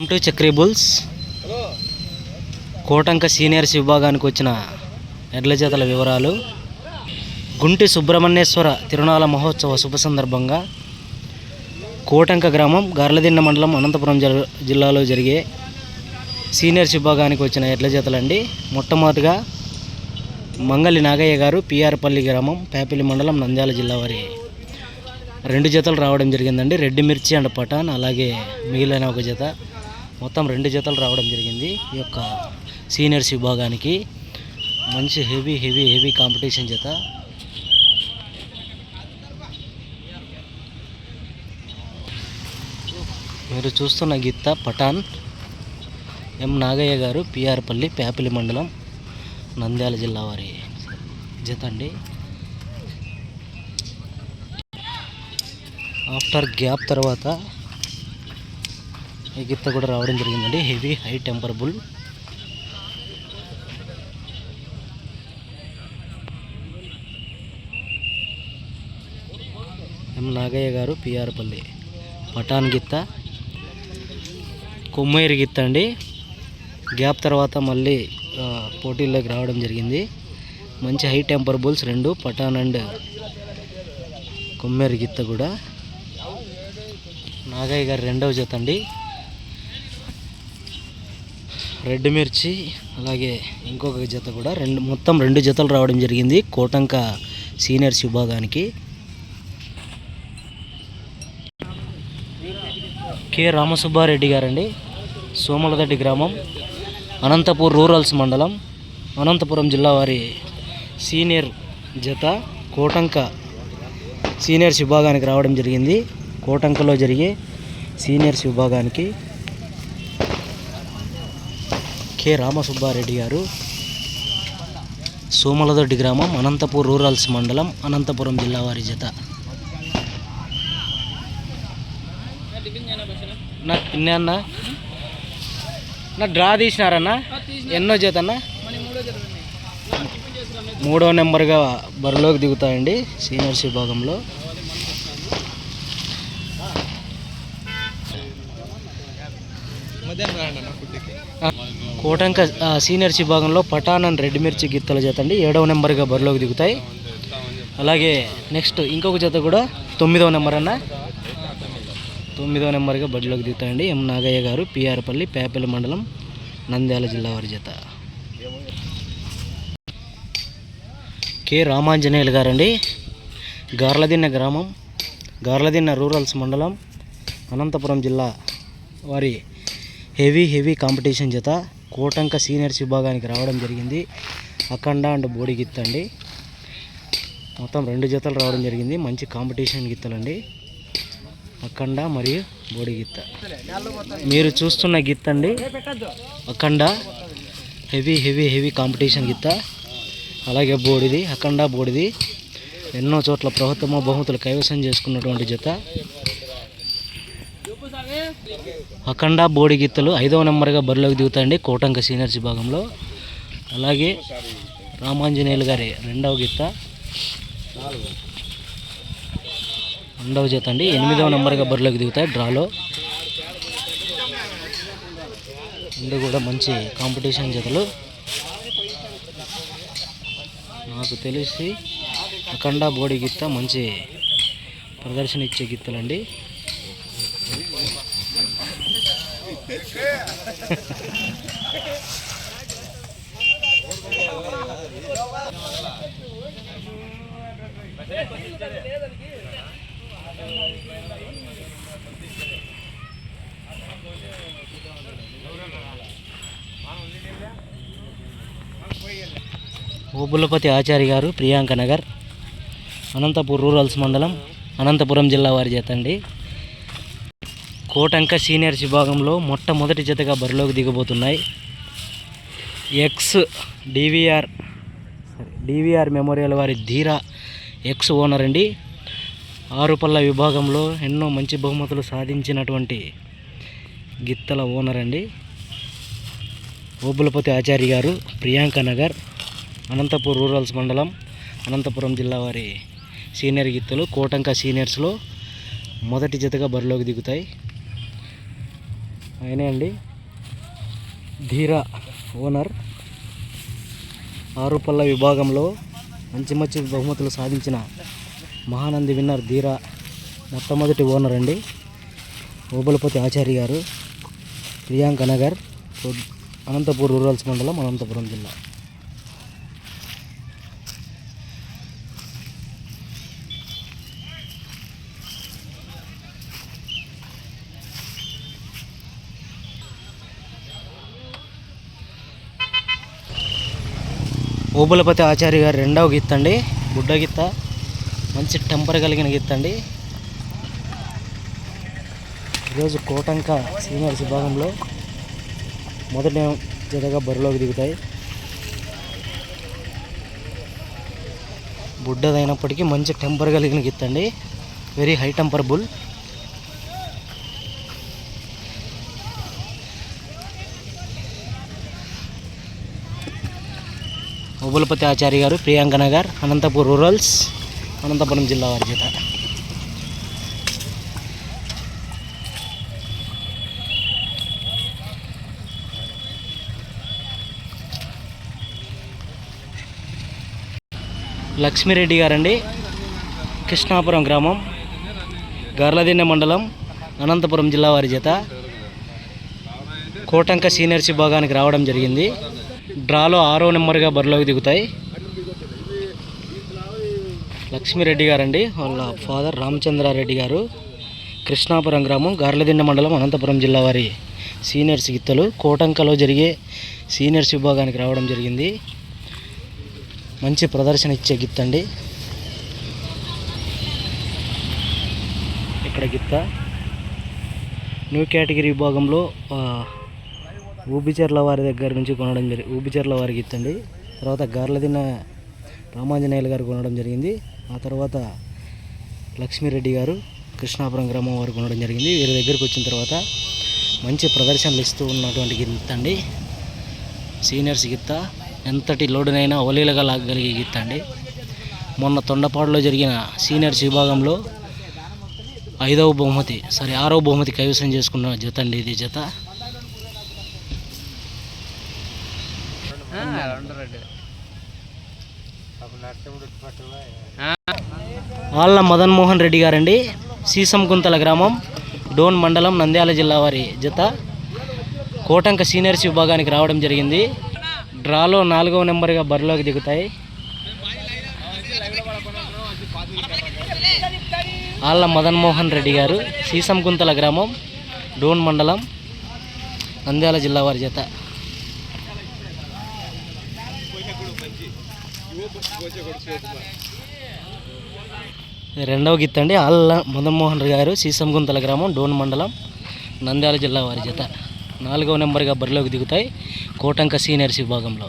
Welcome to Chakri bulls Kotanka seniors విభాగానికి వచ్చిన ఎడ్ల జతల వివరాలు. గుంటి సుబ్రహ్మణ్యేశ్వర తిరునాళ మహోత్సవ శుభ సందర్భంగా కోటంక గ్రామం గర్లదిన్న మండలం అనంతపురం జిల్లాలో జరిగే సీనియర్స్ విభాగానికి వచ్చిన ఎడ్ల జతలండి మొట్టమొదటిగా మంగళి నాగయ్య గారు పిఆర్పల్లి గ్రామం పేపల్లి మండలం నంద్యాల జిల్లా వారి రెండు జతలు రావడం జరిగిందండి. రెడ్డి మిర్చి అండ్ పటాన్ అలాగే మిగిలిన ఒక జత. మొత్తం రెండు జతలు రావడం జరిగింది. ఈ యొక్క సీనియర్స్ విభాగానికి మంచి హెవీ హెవీ హెవీ కాంపిటీషన్ జత. మీరు చూస్తున్న గీత పఠాన్ ఎం నాగయ్య గారు పిఆర్పల్లి ప్యాపిలి మండలం నంద్యాల జిల్లా వారి జత అండి. ఆఫ్టర్ గ్యాప్ తర్వాత ఈ గిత్త కూడా రావడం జరిగిందండి. Heavy high temper bull. M Nagaiah గారు పిఆర్పల్లి పటాన్ గిత్త కొమ్మేరు గిత్త అండి. గ్యాప్ తర్వాత మళ్ళీ పోటీల్లోకి రావడం జరిగింది. మంచి హై టెంపర్ బుల్స్ రెండు పటాన్ అండ్ కొమ్మేరు గిత్త కూడా. నాగయ్య గారు రెండవ జత అండి. రెడ్ మిర్చి అలాగే ఇంకొక జత కూడా రెండు మొత్తం రెండు జతలు రావడం జరిగింది కోటంక సీనియర్స్ విభాగానికి. కె రామసుబ్బారెడ్డి గారండి సోమలదడ్డి గ్రామం అనంతపూర్ రూరల్స్ మండలం అనంతపురం జిల్లా వారి సీనియర్ జత కోటంక సీనియర్స్ విభాగానికి రావడం జరిగింది. కోటంకలో జరిగే సీనియర్స్ విభాగానికి కె రామసుబ్బారెడ్డి గారు. సోమలదొడ్డి గ్రామం అనంతపూర్ రూరల్స్ మండలం అనంతపురం జిల్లా వారి జత. నా పిన్ని అన్న? నా డ్రా తీసినారన్నా? ఎన్నో జత అన్న మూడో నెంబర్గా బరిలోకి దిగుతాయండి సీనియర్స్ విభాగంలో. ఆ, కోటంక సీనియర్స్ విభాగంలో పటాన్ అండ్ రెడ్ మిర్చి గిత్తల జత అండి. ఏడవ నెంబర్గా బరిలోకి దిగుతాయి. అలాగే నెక్స్ట్ ఇంకొక జత కూడా తొమ్మిదవ నెంబర్ అన్న. తొమ్మిదవ నెంబర్గా బరిలోకి దిగుతాయండి. ఎం నాగయ్య గారు పిఆర్పల్లి పేపల్లి మండలం నంద్యాల జిల్లా వారి జత. కె రామాంజనేయులు గారండి. గార్లదిన్న గ్రామం గార్లదిన్న రూరల్స్ మండలం అనంతపురం జిల్లా వారి హెవీ హెవీ కాంపిటీషన్ జత. కోటంక సీనియర్స్ విభాగానికి రావడం జరిగింది. అఖండ అండ్ బోడి గిత్త అండి. మొత్తం రెండు జతలు రావడం జరిగింది. మంచి కాంపిటీషన్ గిత్తలండి. అఖండ మరియు బోడి గిత్త. మీరు చూస్తున్న గిత్త అండి. అఖండ హెవీ హెవీ హెవీ కాంపిటీషన్ గిత్త. అలాగే బోడిది అఖండ బోడిది. ఎన్నో చోట్ల ప్రభుత్వ బహుమతులు కైవసం చేసుకున్నటువంటి జత. అఖండ బోడి గిత్తలు ఐదవ నెంబర్గా బరిలోకి దిగుతాయండి కోటంక సీనియర్స్ విభాగంలో. అలాగే రామాంజనేయులు గారి రెండవ గిత్త రెండవ జత అండి. ఎనిమిదవ నెంబర్గా బరిలోకి దిగుతాయి డ్రాలో. రెండు కూడా మంచి కాంపిటీషన్ జతలు. నాకు తెలిసి అఖండ బోడి గిత్త మంచి ప్రదర్శన ఇచ్చే గిత్తలండి ఓబులపతి ఆచారి గారు ప్రియాంక నగర్ అనంతపూర్ రూరల్స్ మండలం అనంతపురం జిల్లా వారి చేతండి అండి. కోటంక సీనియర్స్ విభాగంలో మొట్టమొదటి జతగా బరిలోకి దిగబోతున్నాయి. ఎక్స్ డివిఆర్ డివిఆర్ మెమోరియల్ వారి ధీరా ఎక్స్ ఓనర్ అండి. ఆరుపల్ల విభాగంలో ఎన్నో మంచి బహుమతులు సాధించినటువంటి గిత్తల ఓనర్ అండి. ఓబులపతి ఆచార్య గారు ప్రియాంక నగర్ అనంతపూర్ రూరల్స్ మండలం అనంతపురం జిల్లా వారి సీనియర్ గిత్తలు కోటంక సీనియర్స్లో మొదటి జతగా బరిలోకి దిగుతాయి. ఆయనే అండి. ధీరా ఓనర్. ఆరు విభాగంలో మంచి మంచి బహుమతులు సాధించిన మహానంది విన్నర్ ధీరా మొట్టమొదటి ఓనర్ అండి. ఓబలపతి ఆచార్య గారు. ప్రియాంక నగర్. అనంతపూర్ రూరల్స్ మండలం అనంతపురం జిల్లా. ఓబులపతి ఆచార్య గారు రెండవ గీత అండి. బుడ్డ గీత. మంచి టెంపర్ కలిగిన గీత అండి. ఈరోజు కోటంక సీనియర్స్ విభాగంలో మొదటి జతగా బరిలోకి దిగుతాయి. బుడ్డదైనప్పటికీ మంచి టెంపర్ కలిగిన గిత్త అండి. Very high temper bull. ఉబులపతి Acharya గారు ప్రియాంక నగర్ అనంతపూర్ రూరల్స్ అనంతపురం జిల్లా వారి చేత లక్ష్మీరెడ్డి గారండి కృష్ణాపురం గ్రామం గర్లదిన్నె మండలం అనంతపురం జిల్లా వారి చేత కోటంక సీనియర్స్ విభాగానికి రావడం జరిగింది. డ్రాలో ఆరో నెంబర్గా బరిలోకి దిగుతాయి. లక్ష్మిరెడ్డి గారండి వాళ్ళ ఫాదర్ రామచంద్రారెడ్డి గారు. కృష్ణాపురం గ్రామం గార్లదిండ మండలం అనంతపురం జిల్లా వారి సీనియర్స్ గిత్తలు. కోటంకలో జరిగే సీనియర్స్ విభాగానికి రావడం జరిగింది. మంచి ప్రదర్శన ఇచ్చే గిత్త అండి ఇక్కడ గిత్త. న్యూ కేటగిరీ విభాగంలో ఊబిచెర్ల వారి దగ్గర నుంచి కొనడం జరిగి ఊబిచెర్ల వారికి ఇచ్చండి తర్వాత గార్లదిన రామాంజనేయులు గారు కొనడం జరిగింది. ఆ తర్వాత లక్ష్మీరెడ్డి గారు కృష్ణాపురం గ్రామం వారు కొనడం జరిగింది. వీరి దగ్గరికి వచ్చిన తర్వాత మంచి ప్రదర్శనలు ఇస్తూ ఉన్నటువంటి గిత్త అండి సీనియర్స్ గిత్త ఎంతటి లోడునైనా ఒలీలుగా లాగలిగే గిత్త అండి మొన్న తొండపాడులో జరిగిన సీనియర్స్ విభాగంలో ఐదవ బహుమతి సారీ ఆరవ బహుమతి కైవసం చేసుకున్న జత అండి ఇది జత. ఆళ్ళ మదన్ మోహన్ రెడ్డి గారండి. సీసంకుంతల గ్రామం డోన్ మండలం నంద్యాల జిల్లా వారి జత. కోటంక సీనియర్స్ విభాగానికి రావడం జరిగింది. డ్రాలో నాలుగవ నెంబర్గా బరిలోకి దిగుతాయి. ఆళ్ళ మదన్ మోహన్ రెడ్డి గారు సీసంకుంతల గ్రామం డోన్ మండలం నంద్యాల జిల్లా వారి జత. రెండవ గీత అండి ఆళ్ళ మదన్మోహన్ గారు సీసంగుంతల గ్రామం డోన్ మండలం నంద్యాల జిల్లా వారి జత. నాలుగవ నెంబర్గా బరిలోకి దిగుతాయి కోటంక సీనియర్స్ విభాగంలో.